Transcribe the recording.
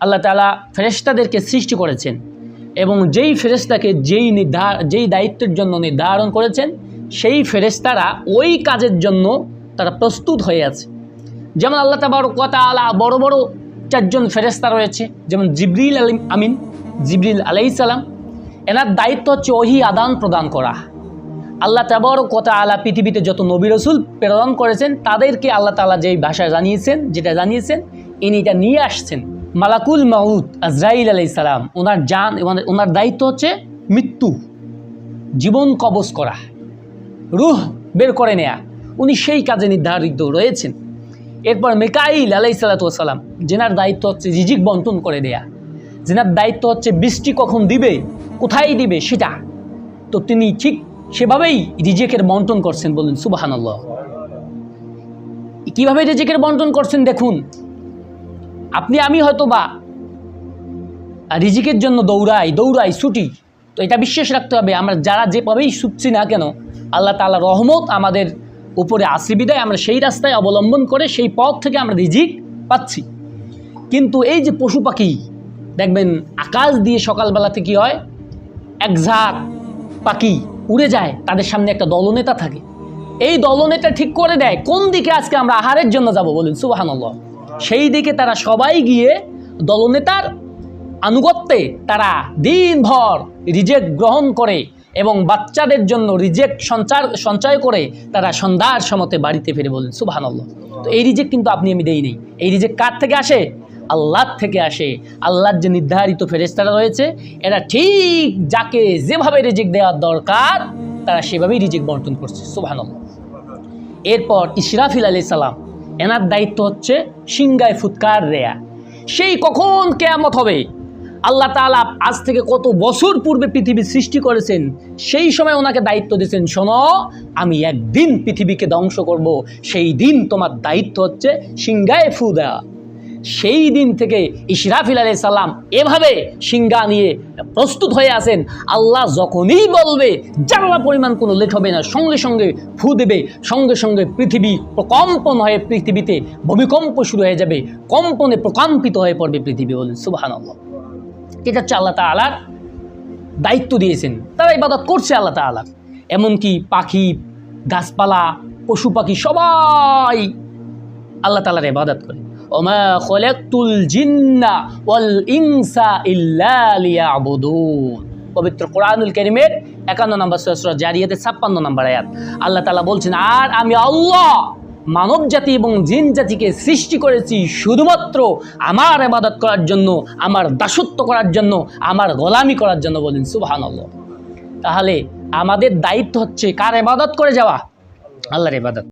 আল্লাহ তালা ফেরেশতাদেরকে সৃষ্টি করেছেন এবং যেই ফেরেশতাকে যেই নির্ধার যেই দায়িত্বের জন্য নির্ধারণ করেছেন, সেই ফেরেশতারা ওই কাজের জন্য তারা প্রস্তুত হয়ে আছে। যেমন আল্লাহ তাবার কথা আলা বড় বড় চারজন ফেরেশতা রয়েছে, যেমন জিবরিল আলিম আমিন, জিবরিল আলাইসালাম এনার দায়িত্ব হচ্ছে ওহি আদান প্রদান করা। আল্লাহ তাবর কথা আলা পৃথিবীতে যত নবী রসুল প্রেরণ করেছেন, তাদেরকে আল্লাহ তালা যেই ভাষা জানিয়েছেন, যেটা জানিয়েছেন, ইনি এটা নিয়ে আসছেন। মালাকুল মাউদ আজরাইল আলাই সালাম, ওনার জান ওনার- দায়িত্ব হচ্ছে মৃত্যু, জীবন কবজ করা, রুহ বের করে নেয়া। উনি সেই কাজে নির্ধারিত রয়েছেন। এরপর মেকাইল আলাই সালাতাম যেনার দায়িত্ব হচ্ছে রিজিক বন্টন করে দেয়া। জেনার দায়িত্ব হচ্ছে বৃষ্টি কখন দিবে, কোথায় দিবে সেটা। তো তিনি ঠিক সেভাবেই রিজেকের বন্টন করছেন বলুন, সুবাহানাল্লাহ। কীভাবে রিজেকের বন্টন করছেন দেখুন আপনি, আমি হয়তো বা রিজিকের জন্য দৌড়াই দৌড়াই, ছুটি। তো এটা বিশ্বাস রাখতে হবে, আমরা যারা যেভাবেই ছুটছি না কেন, আল্লাহ তাআলা রহমত আমাদের উপরে আসি বিদায়, আমরা সেই রাস্তায় অবলম্বন করে সেই পথ থেকে আমরা রিজিক পাচ্ছি। কিন্তু এই যে পশু পাখি, দেখবেন আকাশ দিয়ে সকালবেলাতে কি হয়? এক ঝাঁক পাখি উড়ে যায়, তাদের সামনে একটা দলনেতা থাকে। এই দলনেতা ঠিক করে দেয়, কোন দিকে আজকে আমরা আহারের জন্য যাব বলুন? সুবাহানল্লাহ। সেই দিকে তারা সবাই গিয়ে দলনেতার আনুগত্যে তারা দিনভর রিজেক্ট গ্রহণ করে এবং বাচ্চাদের জন্য রিজেক্ট সঞ্চার, সঞ্চয় করে তারা সন্ধ্যার সমতে বাড়িতে ফিরে বলেন, সুবাহানল্লাহ। তো এই রিজেক্ট কিন্তু আপনি আমি দেই নেই। এই রিজেক্ট কার থেকে আসে? আল্লাহর থেকে আসে। আল্লাহর যে নির্ধারিত ফেরেস্তারা রয়েছে, এরা ঠিক যাকে যেভাবে রিজেক্ট দেওয়ার দরকার, তারা সেভাবেই রিজেক্ট বন্টন করছে, সুবাহানল্লাহ। এরপর ইশরাফিল আলি সালাম এনার দায়িত্ব হচ্ছে সিংগায় ফুৎকার রেয়া। সেই কখন কেয়ামত হবে? আল্লাহ তালা আজ থেকে কত বছর পূর্বে পৃথিবী সৃষ্টি করেছেন, সেই সময় ওনাকে দায়িত্ব দিয়েছেন, শোন, আমি একদিন পৃথিবীকে ধ্বংস করব, সেই দিন তোমার দায়িত্ব হচ্ছে সিংগায় ফু দেওয়া সেই দিন থেকে ইশরাফিল আলাই সাল্লাম এভাবে সিংহা নিয়ে প্রস্তুত হয়ে আছেন। আল্লাহ যখনই বলবে জানলা পরিমাণ কোনো লেট হবে না, সঙ্গে সঙ্গে ফু দেবে, সঙ্গে সঙ্গে পৃথিবী প্রকম্পন হয়ে পৃথিবীতে ভূমিকম্প শুরু হয়ে যাবে, কম্পনে প্রকম্পিত হয়ে পড়বে পৃথিবী বলেন সুবাহান আল্লাহ এটা হচ্ছে আল্লাহ তালার দায়িত্ব দিয়েছেন। তারা ইবাদত করছে আল্লাহ তালা এমনকি পাখি, গাছপালা, পশু পাখি সবাই আল্লাহ তালার ইবাদত করে। ওমা খলেকুল জিন্না ওয়াল ইনসা ইল্লা লিয়াবুদুন। পবিত্র কোরআনুল করিমের একান্ন নম্বর সহস্র জারিয়াতে ছাপ্পান্ন নম্বর আয়াত। আল্লাহ তালা বলছেন, আর আমি আল্লাহ মানব জাতি এবং জিন জাতিকে সৃষ্টি করেছি শুধুমাত্র আমার ইবাদত করার জন্য, আমার দাসত্ব করার জন্য, আমার গোলামি করার জন্য বলেন সুবাহান তাহলে আমাদের দায়িত্ব হচ্ছে কার ইবাদত করে যাওয়া? আল্লাহর ইবাদত।